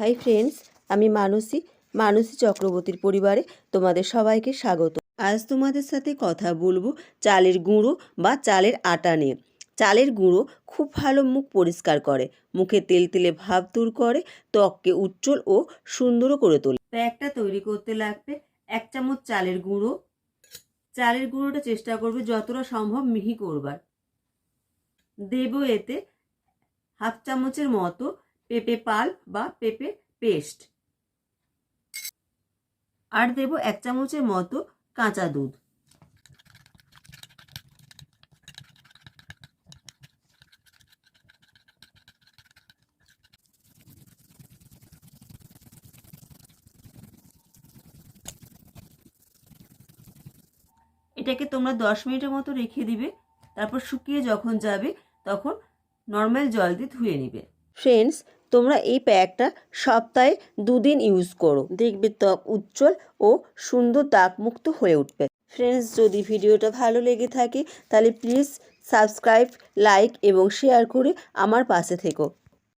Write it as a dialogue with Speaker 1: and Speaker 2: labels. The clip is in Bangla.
Speaker 1: হাই ফ্রেন্ডস আমি মানসী মানসী চক্রবর্তীর পরিবারে তোমাদের সবাইকে স্বাগত। আজ তোমাদের সাথে কথা বলব চালের গুঁড়ো বা চালের আটা নিয়ে। চালের গুঁড়ো খুব ভালো মুখ পরিষ্কার করে, মুখে তেল তেলে ভাব দূর করে, ত্বককে উজ্জ্বল ও সুন্দরও করে তোলে। প্যাকটা তৈরি করতে লাগবে এক চামচ চালের গুঁড়ো। চালের গুঁড়োটা চেষ্টা করবে যতটা সম্ভব মিহি করবার। দেব এতে হাফ চামচের মতো পেঁপে পাল বা পেঁপে পেস্ট। আর দেব এক চামচের মতো কাঁচা দুধ। এটাকে তোমরা দশ মিনিটের মতো রেখে দিবে। তারপর শুকিয়ে যখন যাবে, তখন নর্মাল জল দিয়ে ধুয়ে নিবে। ফ্রেন্ডস তোমরা এই প্যাকটা সপ্তাহে দুদিন ইউজ করো। দেখবে ত্বক উজ্জ্বল ও সুন্দর দাগমুক্ত হয়ে উঠবে। ফ্রেন্ডস যদি ভিডিওটা ভালো লেগে থাকে, তাহলে প্লিজ সাবস্ক্রাইব লাইক এবং শেয়ার করে আমার পাশে থেকো।